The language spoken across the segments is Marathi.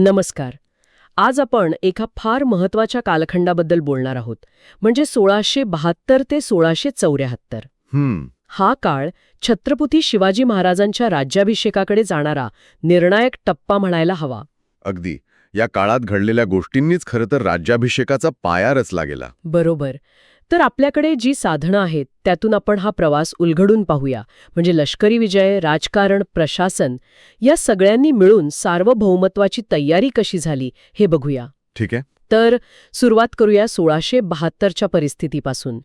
नमस्कार. आज आपण एका फार महत्त्वाच्या कालखंडाबद्दल बोलणार आहोत म्हणजे सोळाशे बहात्तर ते सोळाशे चौऱ्याहत्तर. हम्म. हा काळ छत्रपती शिवाजी महाराजांच्या राज्याभिषेकाकडे जाणारा निर्णायक टप्पा म्हणायला हवा. अगदी. या काळात घडलेल्या गोष्टींनीच खरं तर राज्याभिषेकाचा पाया रचला गेला. बरोबर. तर आपल्याकडे जी साधनं आहेत त्यातून आपण हा प्रवास उलगडून पाहूया. म्हणजे लष्करी विजय राजकारण प्रशासन या सगळ्यांनी मिळून सार्वभौमत्वाची तयारी कशी झाली हे बघूया. ठीक आहे. तर सुरुवात करूया सोळाशे बहात्तरच्या परिस्थितीपासून.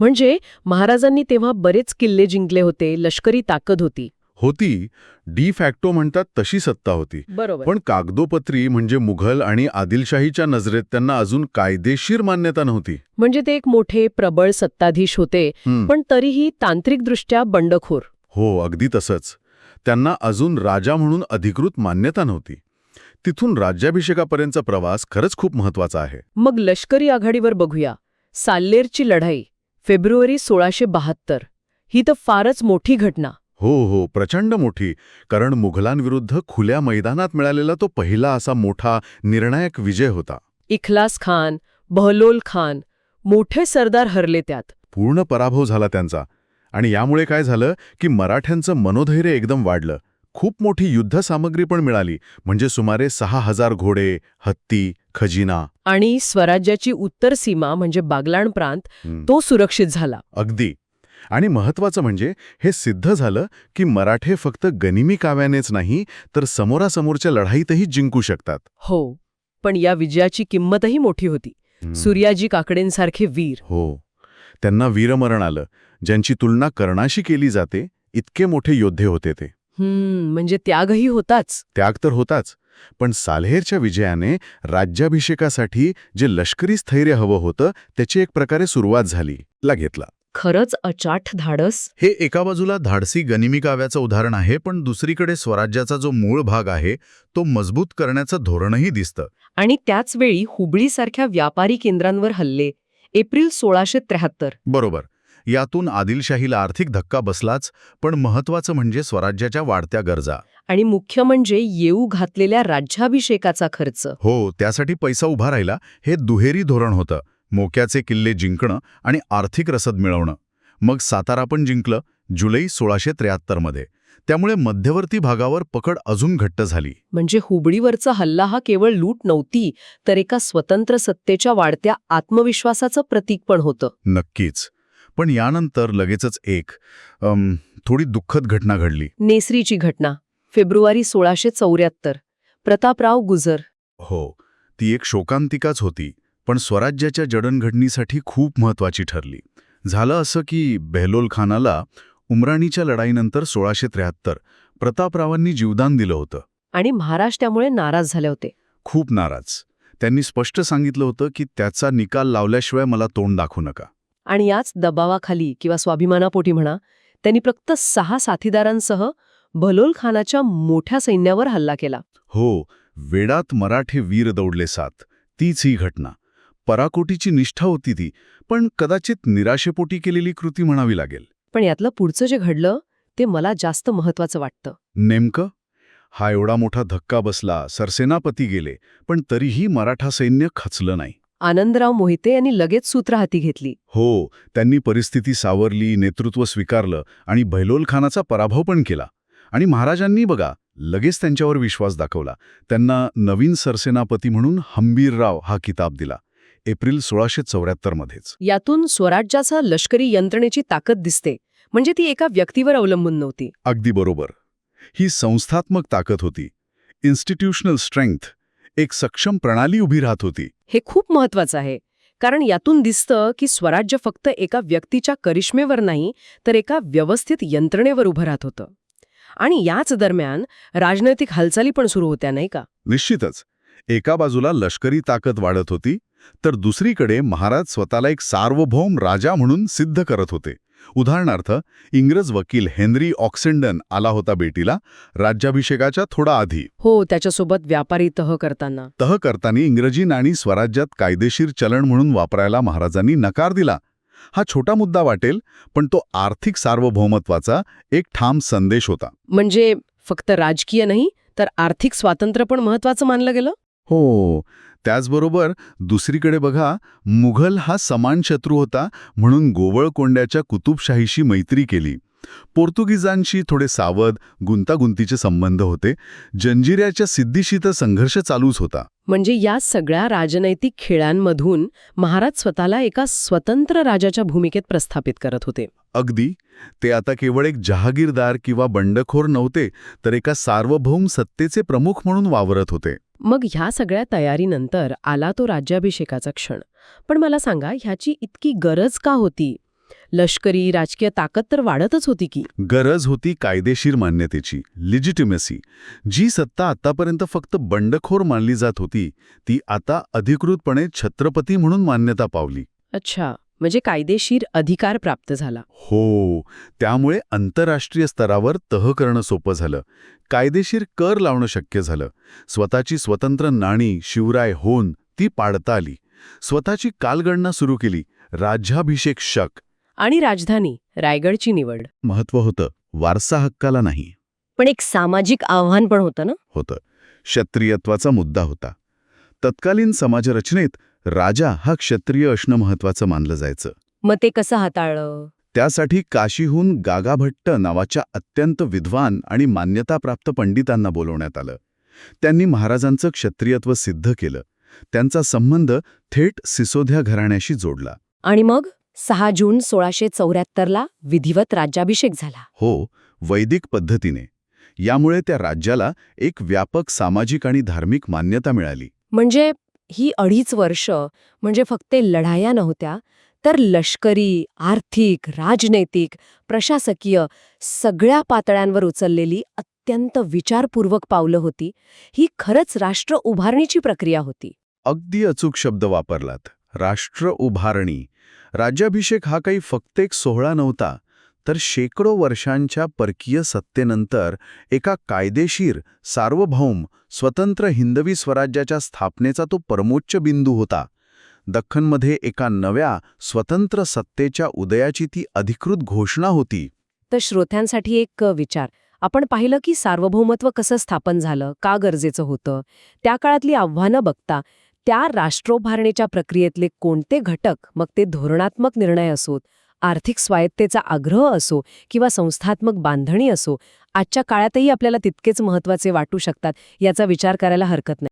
म्हणजे महाराजांनी तेव्हा बरेच किल्ले जिंकले होते लष्करी ताकद होती. होती डी फॅक्टो म्हणतात तशी सत्ता होती. बरोबर. पण कागदोपत्री म्हणजे मुघल आणि आदिलशाहीच्या नजरेत त्यांना अजून कायदेशीर मान्यता नव्हती. म्हणजे ते एक मोठे प्रबळ सत्ताधीश होते. पण तरीही तांत्रिकदृष्ट्या बंडखोर. हो अगदी तसंच. त्यांना अजून राजा म्हणून अधिकृत मान्यता नव्हती. तिथून राज्याभिषेकापर्यंतचा प्रवास खरंच खूप महत्त्वाचा आहे. मग लष्करी आघाडीवर बघूया. साल्लेरची लढाई फेब्रुवारी सोळाशे बहात्तर. ही तर फारच मोठी घटना. हो हो प्रचंड मोठी. कारण मुघलांविरुद्ध खुल्या मैदानात मिळालेला तो पहिला असा मोठा निर्णायक विजय होता. इखलास खान बहलोल खान मोठे सरदार हरले त्यात. पूर्ण पराभव झाला त्यांचा. आणि यामुळे काय झालं की मराठ्यांचं मनोधैर्य एकदम वाढलं. खूप मोठी युद्धसामग्री पण मिळाली. म्हणजे सुमारे सहा हजार घोडे हत्ती खजिना. आणि स्वराज्याची उत्तर सीमा म्हणजे बागलाण प्रांत तो सुरक्षित झाला. अगदी. आणि महत्वाचं म्हणजे हे सिद्ध झालं की मराठे फक्त गनिमी काव्यानेच नाही तर समोरासमोरच्या लढाईतही जिंकू शकतात. हो पण या विजयाची किंमतही मोठी होती. सूर्याजी काकडेंसारखे वीर. हो. त्यांना वीरमरण आलं. ज्यांची तुलना कर्णाशी केली जाते इतके मोठे योद्धे होते ते. हम्म म्हणजे त्यागही होताच. त्याग तर होताच. पण साल्हेरच्या विजयाने राज्याभिषेकासाठी जे लष्करी स्थैर्य हवं होतं त्याची एक प्रकारे सुरुवात झाली. ला घेतला. खरंच अचाट धाडस? हे एका बाजूला धाडसी गनिमी काव्याचं उदाहरण आहे पण दुसरीकडे स्वराज्याचा जो मूळ भाग आहे तो मजबूत करण्याचं धोरणही दिसतं. आणि त्याचवेळी हुबळीसारख्या व्यापारी केंद्रांवर हल्ले. एप्रिल सोळाशे त्र्याहत्तर. बरोबर. यातून आदिलशाहीला आर्थिक धक्का बसलाच पण महत्वाचं म्हणजे स्वराज्याच्या वाढत्या गरजा. आणि मुख्य म्हणजे येऊ घातलेल्या राज्याभिषेकाचा खर्च. हो त्यासाठी पैसा उभा राहिला हे दुहेरी धोरण होतं. मोक्याचे किल्ले जिंकणं आणि आर्थिक रसद मिळवणं. मग सातारा पण जिंकलं जुलै सोळाशे त्र्याहत्तरमध्ये त्यामुळे मध्यवर्ती भागावर पकड अजून घट्ट झाली. म्हणजे हुबळीवरचा हल्ला हा केवळ लूट नव्हती तर एका स्वतंत्र सत्तेच्या वाढत्या आत्मविश्वासाचं प्रतीक पण होतं. नक्कीच. पण यानंतर लगेचच एक अम, थोडी दुःखद घटना घडली. नेसरीची घटना फेब्रुवारी सोळाशे चौऱ्याहत्तर. प्रतापराव गुजर. हो ती एक शोकांतिकाच होती. पण स्वराज्याच्या जडणघडणीसाठी खूप महत्वाची ठरली. झालं असं की बेहलोल खानाला उमराणीच्या लढाईनंतर सोळाशे त्र्याहत्तर प्रतापरावांनी जीवदान दिलं होतं. आणि महाराज त्यामुळे नाराज झाले होते. खूप नाराज. त्यांनी स्पष्ट सांगितलं होतं की त्याचा निकाल लावल्याशिवाय मला तोंड दाखवू नका. आणि याच दबावाखाली किंवा स्वाभिमानापोटी म्हणा त्यांनी फक्त सहा साथीदारांसह भलोल खानाच्या मोठ्या सैन्यावर हल्ला केला. हो वेडात मराठे वीर दौडले सात. तीच ही घटना. पराकोटीची निष्ठा होती ती पण कदाचित निराशेपोटी केलेली कृती म्हणावी लागेल. पण यातलं पुढचं जे घडलं ते मला जास्त महत्वाचं वाटतं. नेमकं? हा एवढा मोठा धक्का बसला सरसेनापती गेले पण तरीही मराठा सैन्य खचलं नाही. आनंदराव मोहिते यांनी लगेच सूत्र हाती घेतली. हो त्यांनी परिस्थिती सावरली नेतृत्व स्वीकारलं आणि भैलोल खानाचा पराभव पण केला. आणि महाराजांनी बघा लगेच त्यांच्यावर विश्वास दाखवला. त्यांना नवीन सरसेनापती म्हणून हंबीरराव हा किताब दिला. एप्रिल सोळाशे चौऱ्याहत्तरमध्येच यातून स्वराज्याचा लष्करी यंत्रणेची ताकद दिसते म्हणजे ती एका व्यक्तीवर अवलंबून नव्हती. अगदी बरोबर. ही संस्थात्मक ताकद होती. इन्स्टिट्यूशनल स्ट्रेंग्थ एक सक्षम प्रणाली उभी राहत होती. हे खूप महत्वाचं आहे कारण यातून दिसतं की स्वराज्य फक्त एका व्यक्तीच्या करिश्मेवर नाही तर एका व्यवस्थित यंत्रणेवर उभं राहत होतं. आणि याच दरम्यान राजनैतिक हालचाली पण सुरू होत्या नाही का? निश्चितच. एका बाजूला लष्करी ताकद वाढत होती तर दुसरीकडे महाराज स्वतःला एक सार्वभौम राजा म्हणून सिद्ध करत होते. उदाहरणार्थ इंग्रज वकील हेनरी ऑक्सेंडन आला होता भेटीला राज्याभिषेकाच्या थोडा आधी. हो त्याच्यासोबत व्यापारी तह करताना. तह करताना इंग्रजी नाणी स्वराज्यात कायदेशीर चलन म्हणून वापरायला महाराजांनी नकार दिला. हा छोटा मुद्दा वाटेल पण तो आर्थिक सार्वभौमत्वाचा एक ठाम संदेश होता. म्हणजे फक्त राजकीय नाही तर आर्थिक स्वातंत्र्य पण महत्वाचं मानलं गेलं? हो त्याचबरोबर दुसरीकडे बघा मुघल हा समान शत्रू होता म्हणून गोवळकोंड्याच्या कुतुबशाहीशी मैत्री केली. पोर्तुगीजांशी थोडे सावध गुंतागुंतीचे संबंध होते. जंजिऱ्याच्या सिद्धीशी तर संघर्ष चालूच होता. म्हणजे या सगळ्या राजनैतिक खेळांमधून महाराज स्वतःला एका स्वतंत्र राजाच्या भूमिकेत प्रस्थापित करत होते. अगदी. ते आता केवळ एक जहागीरदार किंवा बंडखोर नव्हते तर एका सार्वभौम सत्तेचे प्रमुख म्हणून वावरत होते. मग ह्या सगळ्या तयारीनंतर आला तो राज्याभिषेकाचा क्षण. पण मला सांगा ह्याची इतकी गरज का होती? लष्करी राजकीय ताकद तर वाढतच होती की. गरज होती कायदेशीर मान्यतेची लिजिटिमेसी जी सत्ता आतापर्यंत फक्त बंडखोर मानली जात होती ती आता अधिकृतपणे छत्रपती म्हणून मान्यता पावली. अच्छा. म्हणजे कायदेशीर अधिकार प्राप्त झाला. हो त्यामुळे आंतरराष्ट्रीय स्तरावर तह करणं सोपं झालं. कायदेशीर कर लावणं शक्य झालं. स्वतःची स्वतंत्र नाणी शिवराय होऊन ती पाडता आली. स्वतःची कालगणना सुरू केली. राज्याभिषेक शक. आणि राजधानी रायगडची निवड. महत्त्व होतं. वारसा हक्काला नाही. पण एक सामाजिक आव्हान पण होतं ना? होतं. क्षत्रियत्वाचा मुद्दा होता. तत्कालीन समाजरचनेत राजा हा क्षत्रिय असणं महत्वाचं मानलं जायचं. मग ते कसं हाताळलं? त्यासाठी काशीहून गागाभट्ट नावाच्या अत्यंत विद्वान आणि मान्यताप्राप्त पंडितांना बोलवण्यात आलं. त्यांनी महाराजांचं क्षत्रियत्व सिद्ध केलं. त्यांचा संबंध थेट सिसोद्या घराण्याशी जोडला. आणि मग? सहा जून सोळाशे चौऱ्याहत्तरला विधिवत राज्याभिषेक झाला. हो वैदिक पद्धतीने. यामुळे त्या राज्याला एक व्यापक सामाजिक आणि धार्मिक मान्यता मिळाली. म्हणजे ही अडीच वर्ष म्हणजे फक्त लढाया नव्हत्या तर लष्करी आर्थिक राजनैतिक प्रशासकीय सगळ्या पातळ्यांवर उचललेली अत्यंत विचारपूर्वक पावलं होती. ही खरंच राष्ट्र उभारणीची प्रक्रिया होती. अगदी अचूक शब्द वापरलात. राष्ट्र उभारणी. राज्याभिषेक हा काही फक्त एक सोहळा नव्हता तर शेकडो वर्षांच्या परकीय सत्तेनंतर एका कायदेशीर सार्वभौम स्वतंत्र हिंदवी स्वराज्याच्या स्थापनेचा तो परमोच्च बिंदू होता. दख्खनमध्ये एका नव्या स्वतंत्र सत्तेच्या उदयाची ती अधिकृत घोषणा होती. तर श्रोत्यांसाठी एक विचार. आपण पाहिलं की सार्वभौमत्व कसं स्थापन झालं का गरजेचं होतं? त्या काळातली आव्हानं बघता त्या राष्ट्रोभारणीच्या प्रक्रियेतले कोणते घटक मग ते धोरणात्मक निर्णय असोत? आर्थिक स्वायत्तेचा आग्रह असो किंवा संस्थात्मक बांधणी असो आजच्या काळातही आपल्याला तितकेच महत्त्वाचे वाटू शकतात याचा विचार करायला हरकत नाही.